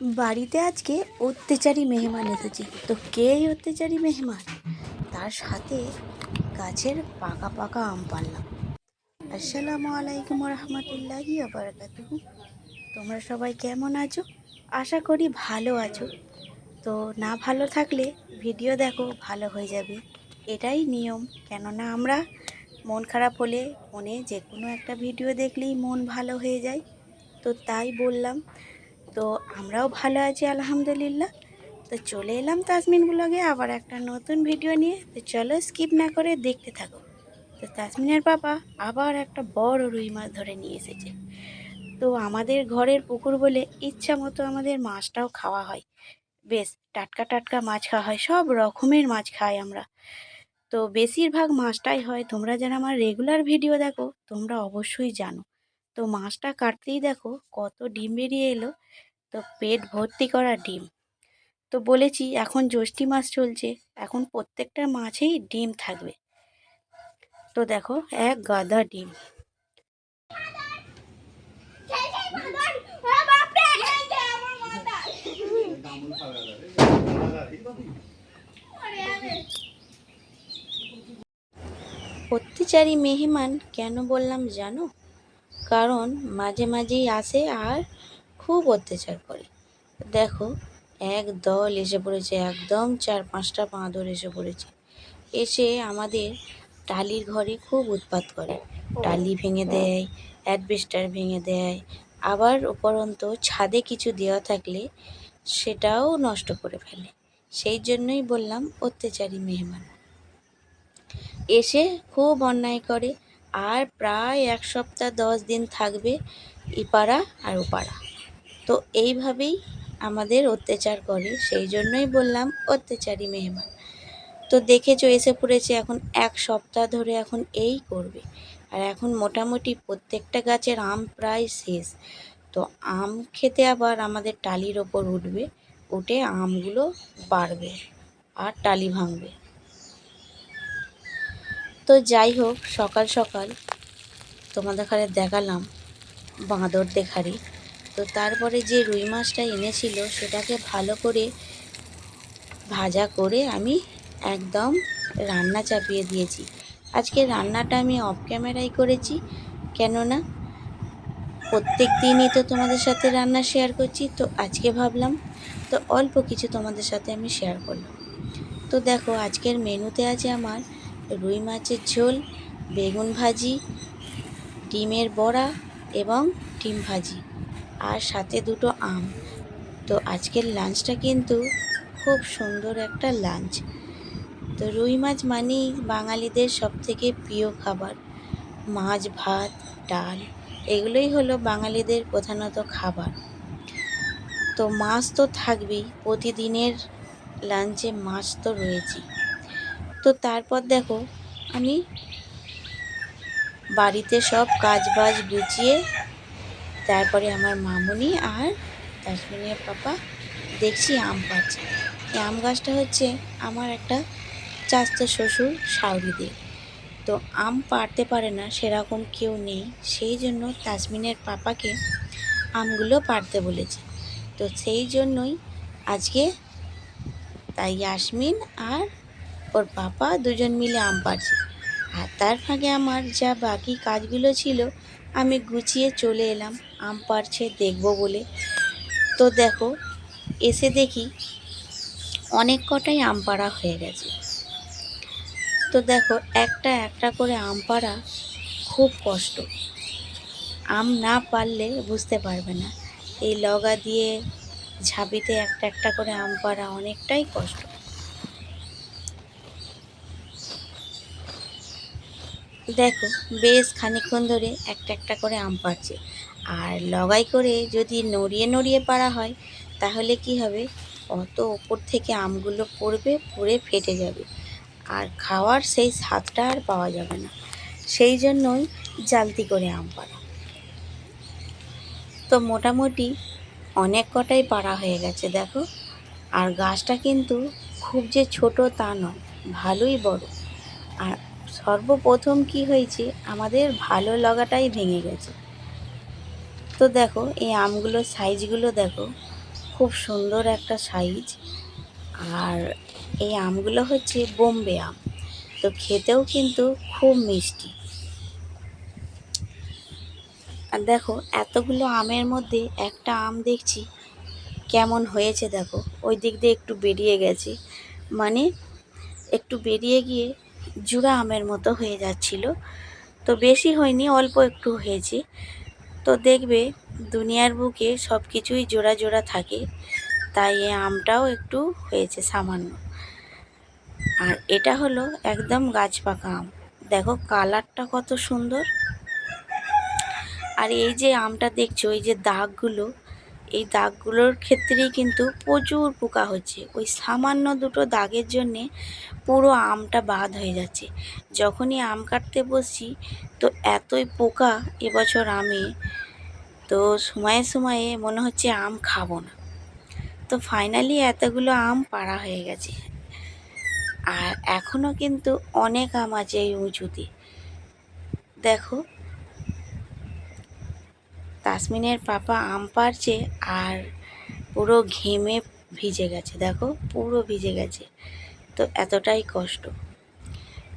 বাড়িতে আজকে অত্যাচারী মেহমান এসেছে। তো কে এই অত্যাচারী মেহমান? তার সাথে গাছের পাকা পাকা আম পারলাম আসসালামু আলাইকুম রহমতুল্লাহি আবরকাতুহু তোমরা সবাই কেমন আছো? আশা করি ভালো আছো। তো না ভালো থাকলে ভিডিও দেখো, ভালো হয়ে যাবে। এটাই নিয়ম। কেননা আমরা মন খারাপ হলে মনে যে কোনো একটা ভিডিও দেখলেই মন ভালো হয়ে যায়। তো তাই বললাম তো আমরাও ভালো আছি, আলহামদুলিল্লাহ। তো চলে এলাম তাসমিন ব্লগে আবার একটা নতুন ভিডিও নিয়ে। তো চলো স্কিপ না করে দেখতে থাকো। তো তাসমিনের বাবা আবার একটা বড় রুই মাছ ধরে নিয়ে এসেছে। তো আমাদের ঘরের পুকুর বলে ইচ্ছা মতো আমাদের মাছটাও খাওয়া হয়। বেশ, টাটকা টাটকা মাছ খাওয়া হয়, সব রকমের মাছ খাই আমরা। তো বেশিরভাগ মাছটাই হয়, তোমরা যারা আমার রেগুলার ভিডিও দেখো, তোমরা অবশ্যই জানো। তো মাছটা কাটতেই দেখো, কত ডিম বেরিয়ে এলো। তো পেট ভর্তি করা ডিম। তো বলেছি, এখন জ্যৈষ্ঠী মাস চলছে, এখন প্রত্যেকটা মাছেই ডিম থাকবে। তো দেখো, এক গাদা ডিম। অত্যাচারী মেহমান কেন বললাম জানো? কারণ মাঝে মাঝেই আসে আর খুব অত্যাচার করে। দেখো, এক দল এসে পড়েছে, একদম চার পাঁচটা বাঁদর এসে পড়েছে। এসে আমাদের টালির ঘরে খুব উৎপাত করে। টালি ভেঙে দেয় অ্যাডবেস্টার ভেঙে দেয়। আবার উপরন্ত ছাদে কিছু দেওয়া থাকলে সেটাও নষ্ট করে ফেলে। সেই জন্যই বললাম, অত্যাচারী মেহমান। এসে খুব অন্যায় করে, আর প্রায় এক সপ্তাহ দশ দিন থাকবে ইপাড়া আর ওপাড়া। তো এইভাবেই আমাদের অত্যাচার করে, সেই জন্যই বললাম অত্যাচারী মেহমান। তো দেখেছ এসে পড়েছে এখন এক সপ্তাহ ধরে এখন এই করবে। আর এখন মোটামুটি প্রত্যেকটা গাছের আম প্রায় শেষ। তো আম খেতে আবার আমাদের টালির ওপর উঠবে, উঠে আমগুলো বাড়বে আর টালি ভাঙবে। তো যাই হোক, সকাল সকাল তোমাদের ঘরে দেখালাম বাঁদর দেখারি তো তারপরে যে রুই মাছটা এনেছিল, সেটাকে ভালো করে ভাজা করে আমি একদম রান্না চাপিয়ে দিয়েছি। আজকে রান্নাটা আমি অফ ক্যামেরায় করেছি, কেননা প্রত্যেক দিনই তো তোমাদের সাথে রান্না শেয়ার করছি, তো আজকে ভাবলাম, তো অল্প কিছু তোমাদের সাথে আমি শেয়ার করলাম। তো দেখো, আজকের মেনুতে আছে আমার রুই মাছের ঝোল, বেগুন ভাজি, ডিমের বড়া এবং ডিম ভাজি। আর সাথে দুটো আম। তো আজকের লাঞ্চটা কিন্তু খুব সুন্দর একটা লাঞ্চ। তো রুই মাছ মানেই বাঙালিদের সবথেকে প্রিয় খাবার। মাছ, ভাত, ডাল, এগুলোই হলো বাঙালিদের প্রধানত খাবার। তো মাছ তো থাকবেই, প্রতিদিনের লাঞ্চে মাছ তো রয়েছে তো তারপর দেখো, আমি বাড়িতে সব কাজ বাজ গুছিয়ে তারপরে আমার মামুনি আর তাসমিনের পাপা দেখছি আম পাচ্ছে এই আম গাছটা হচ্ছে আমার একটা চাস্ত শ্বশুর সাউরিদের তো আম পারতে পারে না, সেরকম কেউ নেই, সেই জন্য তাসমিনের পাপাকে আমগুলো পারতে বলেছে। তো সেই জন্যই আজকে তাই ইয়াসমিন আর ওর পাপা দুজন মিলে আম পাড়ছে। আর তার ফাঁকে আমার যা বাকি কাজগুলো ছিল আমি গুছিয়ে চলে এলাম, আম পাড়ছে দেখব বলে। তো দেখো, এসে দেখি অনেক কটাই আম পাড়া হয়ে গেছে। তো দেখো, একটা একটা করে আম পাড়া খুব কষ্ট। আম না পারলে বুঝতে পারবে না। এই লগা দিয়ে ঝাঁপিতে একটা একটা করে আম পাড়া অনেকটাই কষ্ট। দেখো, বেশ খানিকক্ষণ ধরে একটা একটা করে আম পাড়ছে। আর লগাই করে যদি নড়িয়ে নড়িয়ে পাড়া হয়, তাহলে কি হবে? অত ওপর থেকে আমগুলো পড়বে, পড়ে ফেটে যাবে। আর খাওয়ার সেই স্বাদটা আর পাওয়া যাবে না। সেই জন্যই জালতি করে আম পাড়া। তো মোটামুটি অনেক কটাই পাড়া হয়ে গেছে, দেখো। আর গাছটা কিন্তু খুব যে ছোট তা নয়, ভালোই বড়। আর সর্বপ্রথম কি হয়েছে? আমাদের ভালো লাগাটাই ভেঙে গেছে। তো দেখো, এই আমগুলোর সাইজগুলো দেখো। খুব সুন্দর একটা সাইজ। আর এই আমগুলো হচ্ছে বোম্বে আম। তো খেতেও কিন্তু খুব মিষ্টি। আর দেখো, এতগুলো আমের মধ্যে একটা আম দেখছি কেমন হয়েছে দেখো। ওই দিক দিয়ে একটু বেরিয়ে গেছে। মানে একটু বেরিয়ে গিয়ে জুড়া আমের মতো হয়ে যাচ্ছিল। তো বেশি হয়নি, অল্প একটু হয়েছে। তো দেখবে দুনিয়ার বুকে সব কিছুই জোড়া জোড়া থাকে, তাই এই আমটাও একটু হয়েছে সামান্য। আর এটা হলো একদম গাছ পাকা আম। দেখো কালারটা কত সুন্দর। আর এই যে আমটা দেখছ, এই যে দাগগুলো এই দাগগুলোর ক্ষেত্রেই কিন্তু প্রচুর পোকা হচ্ছে। ওই সামান্য দুটো দাগের জন্যে পুরো আমটা বাদ হয়ে যাচ্ছে। যখনই আম কাটতে বসছি, তো এতই পোকা এবছর আমে, তো সময়ে সময়ে মনে হচ্ছে আম খাব না। তো ফাইনালি এতগুলো আম পাড়া হয়ে গেছে। আর এখনও কিন্তু অনেক আম আছে এই উঁচুতে। দেখো তাসমিনের পাপা আম পাড়ছে আর পুরো ঘেমে ভিজে গেছে। দেখো, পুরো ভিজে গেছে। তো এতটাই কষ্ট।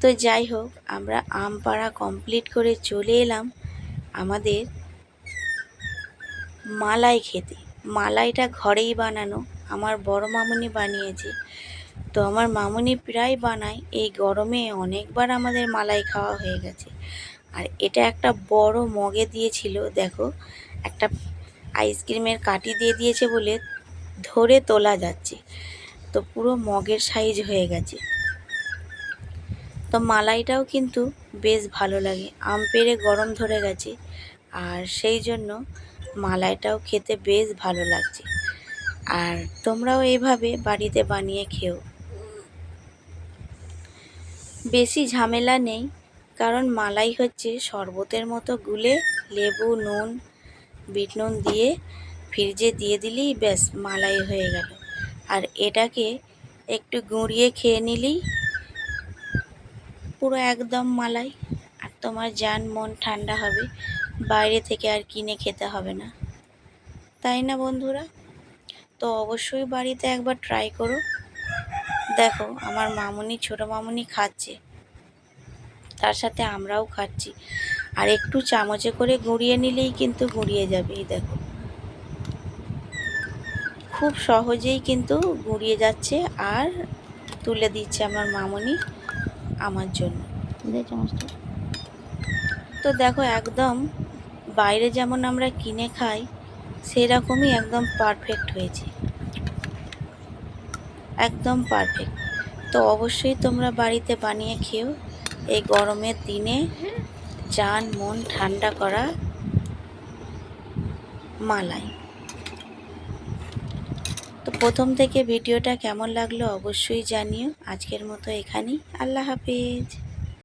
তো যাই হোক, আমরা আম পাড়া কমপ্লিট করে চলে এলাম আমাদের মালাই খেতে। মালাইটা ঘরেই বানানো। আমার বড় মামুনি বানিয়েছে। তো আমার মামুনি প্রায় বানায়। এই গরমে অনেকবার আমাদের মালাই খাওয়া হয়ে গেছে। আর এটা একটা বড় মগে দিয়েছিল, দেখো। একটা আইসক্রিমের কাটি দিয়ে দিয়েছে বলে ধরে তোলা যাচ্ছে। তো পুরো মগের সাইজ হয়ে গেছে। তো মালাইটাও কিন্তু বেশ ভালো লাগে। আম পেড়ে গরম ধরে গেছে। আর সেই জন্য মালাইটাও খেতে বেশ ভালো লাগছে। আর তোমরাও এইভাবে বাড়িতে বানিয়ে খেও। বেশি ঝামেলা নেই। কারণ মালাই হচ্ছে শরবতের মতো গুলে লেবু, নুন বিট নুন দিয়ে ফ্রিজে দিয়ে দিলেই ব্যাস, মালাই হয়ে গেল। আর এটাকে একটু গুঁড়িয়ে খেয়ে নিলেই পুরো একদম মালাই। আর তোমার যান মন ঠান্ডা হবে, বাইরে থেকে আর কিনে খেতে হবে না। তাই না বন্ধুরা? তো অবশ্যই বাড়িতে একবার ট্রাই করো। দেখো, আমার মামুনি, ছোট মামুনি খাচ্ছে। তার সাথে আমরাও খাচ্ছি। আর একটু চামচে করে গুঁড়িয়ে নিলেই কিন্তু গুঁড়িয়ে যাবে এই দেখো। খুব সহজেই কিন্তু গুঁড়িয়ে যাচ্ছে আর তুলে দিচ্ছে আমার মামুনি আমার জন্য। তো দেখো একদম বাইরে যেমন আমরা কিনে খাই সেরকমই একদম পারফেক্ট হয়েছে। একদম পারফেক্ট তো অবশ্যই তোমরা বাড়িতে বানিয়ে খেও এই গরমের দিনে। চান মন ঠান্ডা করা মালাই। তো প্রথম থেকে ভিডিওটা কেমন লাগল অবশ্যই জানিও। আজকের মতো এখানেই। আল্লাহ হাফিজ।